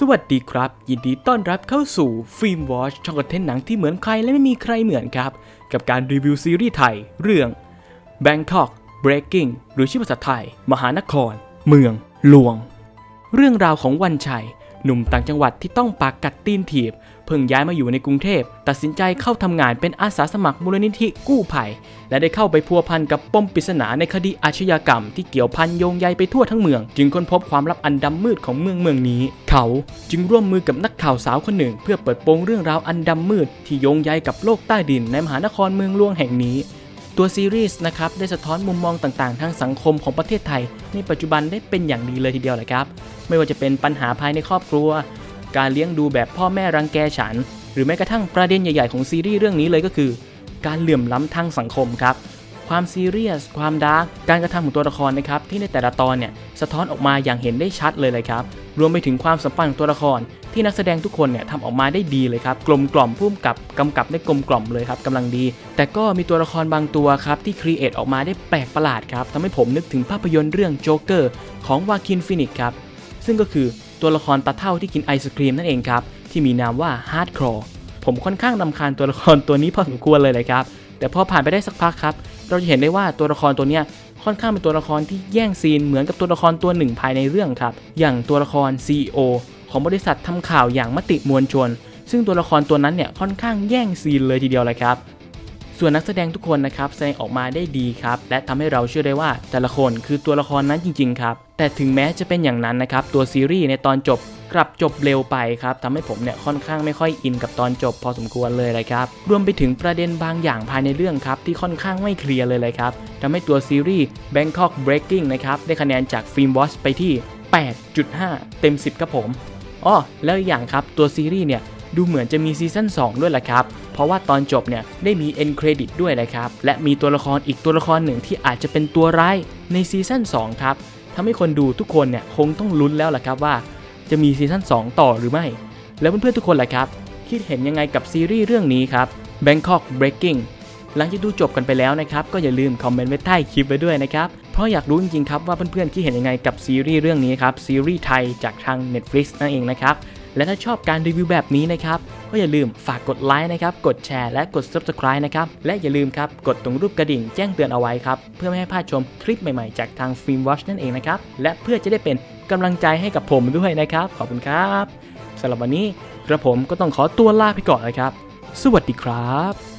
สวัสดีครับ ยินดีต้อนรับเข้าสู่ฟิล์มวอชช่องคอนเทนต์หนังที่เหมือนใครและไม่มีใครเหมือนครับ กับการรีวิวซีรีส์ไทย เรื่อง Bangkok Breaking หรือชื่อภาษาไทย มหานคร เมืองหลวง เรื่องราวของวันชัย หนุ่มต่างจังหวัดที่ต้องปากกัดตีนถีบ เพิ่งย้ายมาอยู่ในกรุงเทพ ตัดสินใจเข้าทำงานเป็นอาสาสมัครมูลนิธิกู้ภัย และได้เข้าไปพัวพันกับปมปริศนาในคดีอาชญากรรม ที่เกี่ยวพันโยงใยไปทั่วทั้งเมือง จึงค้นพบความลับอันดำมืดของเมืองเมืองนี้ เขาจึงร่วมมือกับนักข่าวสาวคนหนึ่ง เพื่อเปิดโปงเรื่องราวอันดำมืด ที่โยงใยกับโลกใต้ดินในมหานครเมืองหลวงแห่งนี้ ตัวซีรีส์นะครับได้สะท้อนมุมมองต่างๆ ทางสังคมของประเทศไทย ในปัจจุบันได้เป็นอย่างดีเลยทีเดียวแหละครับ ไม่ว่าจะเป็นปัญหาภายในครอบครัว การเลี้ยงดูแบบพ่อแม่รังแกฉัน หรือแม้กระทั่งประเด็นใหญ่ๆของซีรีส์เรื่องนี้เลยก็คือ การเหลื่อมล้ำทางสังคมครับความซีเรียสความดาร์กการกระทำของตัวละครนะครับที่ในแต่ละตอนเนี่ย สะท้อนออกมาอย่างเห็นได้ชัดเลยเลยครับ รวมไปถึงความสัมพันธ์ของตัวละคร ที่นักแสดงทุกคนเนี่ยทำออกมาได้ดีเลยครับ กลมกล่อมพุ่มกับกำกับได้กลมกล่อมเลยครับกำลังดี แต่ก็มีตัวละครบางตัวครับที่ครีเอทออกมาได้แปลกประหลาดครับทำให้ผมนึกถึงภาพยนตร์เรื่องโจ๊กเกอร์ของวาคินฟินิกครับ ซึ่งก็คือตัวละครตาเท่าที่กินไอศครีมนั่นเองครับ ที่มีนามว่าฮาร์ดคอร์ผมค่อนข้างนำคาญตัวละครตัวนี้พอสมควรเลยเลยครับ แต่พอผ่านไปได้สักพักครับ เราจะเห็นได้ว่าตัวละครตัวเนี้ย ค่อนข้างเป็นตัวละครที่แย่งซีนเหมือนกับตัวละครตัวหนึ่งภายในเรื่องครับ อย่างตัวละคร CEO ของบริษัททำข่าวอย่างมติมวลชน ซึ่งตัวละครตัวนั้นเนี่ยค่อนข้างแย่งซีนเลยทีเดียวเลยครับ ส่วนนักแสดงทุกคนนะครับแสดงออกมาได้ดีครับ และทำให้เราเชื่อได้ว่าแต่ละคนคือตัวละครนั้นจริงๆครับ แต่ถึงแม้จะเป็นอย่างนั้นนะครับตัวซีรีส์ในตอนจบ กลับจบเร็วไปครับทำให้ผมเนี่ยค่อนข้างไม่ค่อยอินกับตอนจบพอสมควรเลยเลยครับรวมไปถึงประเด็นบางอย่างภายในเรื่องครับที่ค่อนข้างไม่เคลียร์เลยเลยครับทำให้ตัวซีรีส์ Bangkok Breaking นะครับได้คะแนนจาก Film Watch ไปที่ 8.5 เต็ม 10 ครับผมอ้อแล้วอย่างครับตัวซีรีส์เนี่ยดูเหมือนจะมีซีซั่น2 ด้วยแหละครับ เพราะว่าตอนจบเนี่ยได้มี end credit ด้วยนะครับ และมีตัวละครอีกตัวละครหนึ่งที่อาจจะเป็นตัวร้ายในซีซั่น2 ครับทำให้คนดูทุกคนเนี่ยคงต้องลุ้นแล้วล่ะครับว่า จะมีซีซั่น2 ต่อหรือไม่ แล้วเพื่อนๆทุกคนล่ะครับ คิดเห็นยังไงกับซีรีส์เรื่องนี้ครับ Bangkok Breaking หลังจากดูจบกันไปแล้วนะครับ ก็อย่าลืมคอมเมนต์ไว้ใต้คลิปไว้ด้วยนะครับ เพราะอยากรู้จริงๆครับว่าเพื่อนๆคิดเห็นยังไงกับซีรีส์เรื่องนี้ครับ ซีรีส์ไทยจากทาง Netflix นั่นเองนะครับ และถ้าชอบการรีวิวแบบนี้นะครับ ก็อย่าลืมฝากกดไลค์นะครับ กดแชร์และกด Subscribe นะครับ และอย่าลืมครับกดตรงรูปกระดิ่งแจ้งเตือนเอาไว้ครับ เพื่อไม่ให้พลาดชมคลิปใหม่ๆ จากทาง Film Watch นั่นเองนะครับ และเพื่อจะได้เป็น กำลังใจให้กับผมด้วยนะครับ ขอบคุณครับสำหรับวันนี้กระผมก็ต้องขอตัวลาไปก่อนนะครับ สวัสดีครับ